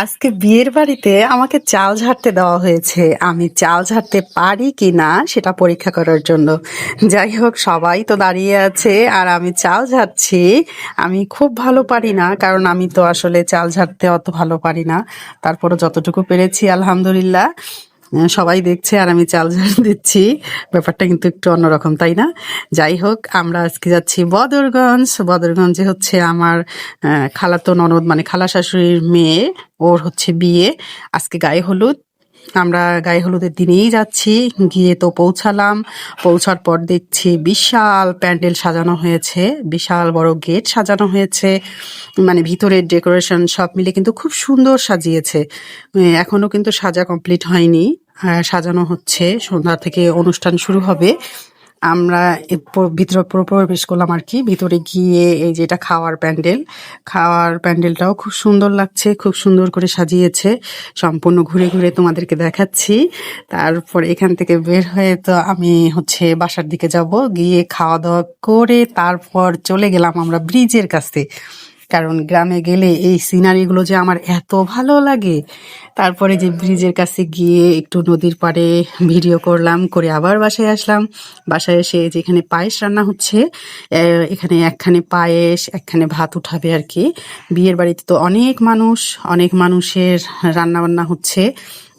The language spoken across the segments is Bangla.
আজকে বিয়ের বাড়িতে আমাকে চাল ঝাড়তে দেওয়া হয়েছে। আমি চাল ঝাড়তে পারি কি না সেটা পরীক্ষা করার জন্য। যাই হোক, সবাই তো দাঁড়িয়ে আছে আর আমি চাল ঝাড়ছি। আমি খুব ভালো পারি না, কারণ আমি তো আসলে চাল ঝাড়তে অত ভালো পারি না। তারপরে যতটুকু পেরেছি, আলহামদুলিল্লাহ। সবাই দেখছে আর আমি চাল ঝাড় দিচ্ছি। ব্যাপারটা কিন্তু একটু অন্যরকম তাই না? যাই হোক আমরা আজকে যাচ্ছি বদরগঞ্জ। বদরগঞ্জে হচ্ছে আমার খালাতো ননদ মানে খালা শাশুড়ির মেয়ে ওর হচ্ছে বিয়ে। আজকে গায়ে হলুদ। আমরা গায়ে হলুদের দিনেই যাচ্ছি গিয়ে তো পৌঁছালাম। পৌঁছার পর দেখছি বিশাল প্যান্ডেল সাজানো হয়েছে বিশাল বড় গেট সাজানো হয়েছে। মানে ভিতরের ডেকোরেশন সব মিলে কিন্তু খুব সুন্দর সাজিয়েছে। উম, এখনও কিন্তু সাজা কমপ্লিট হয়নি। সাজানো হচ্ছে। সন্ধ্যা থেকে অনুষ্ঠান শুরু হবে। আমরা ভিতরে প্রবেশ করলাম আর কি। ভিতরে গিয়ে এই যেটা খাওয়ার প্যান্ডেল। খাওয়ার প্যান্ডেলটাও খুব সুন্দর লাগছে, খুব সুন্দর করে সাজিয়েছে। সম্পূর্ণ ঘুরে ঘুরে তোমাদেরকে দেখাচ্ছি। তারপর এখান থেকে বের হয়ে তো আমি হচ্ছে বাসার দিকে যাব। গিয়ে খাওয়া দাওয়া করে তারপর চলে গেলাম আমরা ব্রিজের কাছে। কারণ গ্রামে গেলে এই সিনারিগুলো যে আমার এত ভালো লাগে। তারপরে যে ব্রিজের কাছে গিয়ে একটু নদীর পাড়ে ভিডিও করলাম, করে আবার বাসায় আসলাম। বাসায় এসে যেখানে পায়েস রান্না হচ্ছে এখানে একখানে পায়েস, একখানে ভাত উঠাবে আর কি। বিয়ের বাড়িতে তো অনেক মানুষ, অনেক মানুষের রান্না বান্না হচ্ছে।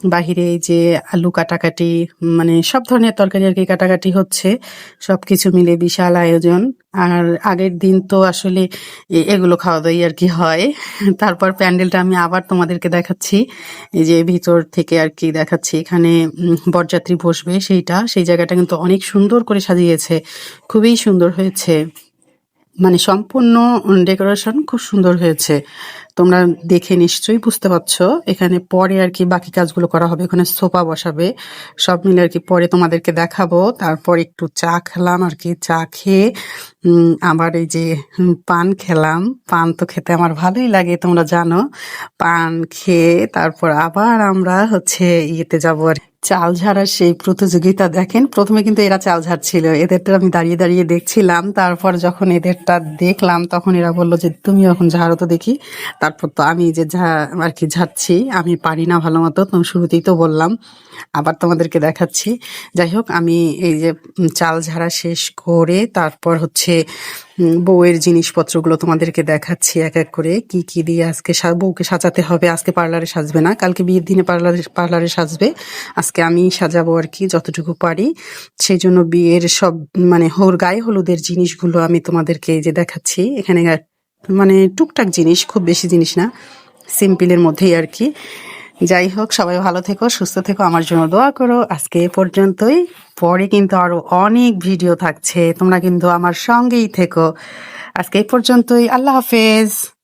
বাহিরে এই যে আলু কাটাকাটি মানে সব ধরনের তরকারি আর কি কাটাকাটি হচ্ছে সব কিছু মিলে বিশাল আয়োজন। আর আগের দিন তো আসলে এগুলো খাওয়া দাওয়াই আর কি হয়। তারপর প্যান্ডেলটা আমি আবার তোমাদেরকে দেখাচ্ছি। এই যে ভিতর থেকে আর কি দেখাচ্ছি, এখানে বরযাত্রী বসবে সেইটা। সেই জায়গাটা কিন্তু অনেক সুন্দর করে সাজিয়েছে। খুবই সুন্দর হয়েছে। মানে সম্পূর্ণ ডেকোরেশন খুব সুন্দর হয়েছে। তোমরা দেখে নিশ্চয়ই বুঝতে পারছ। এখানে পরে আর কি বাকি কাজগুলো করা হবে। এখানে সোফা বসাবে। সব মিলে আর কি পরে তোমাদেরকে দেখাবো। তারপর একটু চা খেলাম আর কি। চা খেয়ে আবার এই যে পান খেলাম। পান তো খেতে আমার ভালোই লাগে, তোমরা জানো। পান খেয়ে তারপর আবার আমরা হচ্ছে ইয়েতে যাব আর চাল ঝাড়ার সেই প্রতিযোগিতা, দেখেন প্রথমে কিন্তু এরা চাল ঝাড়ছিল। এদেরটা আমি দাঁড়িয়ে দাঁড়িয়ে দেখছিলাম। তারপর যখন এদেরটা দেখলাম, তখন এরা বলল যে তুমি এখন ঝাড়ো তো দেখি। তারপর তো আমি যে ঝা, আর কি যাচ্ছি আমি পারি না ভালো মতো, তো শুরুতেই তো বললাম। আবার তোমাদেরকে দেখাচ্ছি। যাই হোক, আমি এই যে চাল ঝাড়া শেষ করে তারপর হচ্ছে বউয়ের জিনিসপত্রগুলো তোমাদেরকে দেখাচ্ছি এক এক করে। কি কি দিয়ে আজকে বউকে সাজাতে হবে, আজকে পার্লারে সাজবে না, কালকে বিয়ের দিনে পার্লারে পার্লারে সাজবে। আজকে আমি সাজাবো আর কি, যতটুকু পারি। সেই জন্য বিয়ের সব মানে হোর, গায়ে হলুদের জিনিসগুলো আমি তোমাদেরকে এই যে দেখাচ্ছি। এখানে মানে টুকটাক জিনিস, খুব বেশি জিনিস না, সিম্পলের মধ্যেই আর কি। যাই হোক, সবাই ভালো থেকো, সুস্থ থেকো, আমার জন্য দোয়া করো। আজকে এ পর্যন্তই। পরে কিন্তু আরও অনেক ভিডিও থাকছে, তোমরা কিন্তু আমার সঙ্গেই থেকো। আজকে এ পর্যন্তই, আল্লাহ হাফেজ।